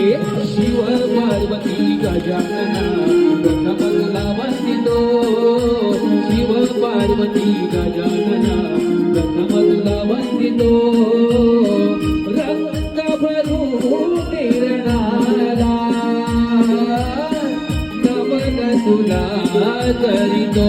शिव पार्वती गजानना प्रथमला वसितो शिव पार्वती गजानना प्रथमला वसितो रक्त भरून निर्णाला नमन तुला करितो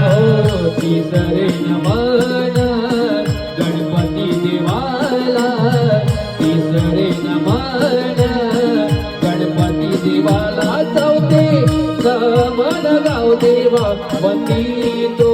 सूर्याला हो तिसरे नमन गणपती देवाला. तिसरे नमन गणपती देवाला चौथे नमन गाव देवा तो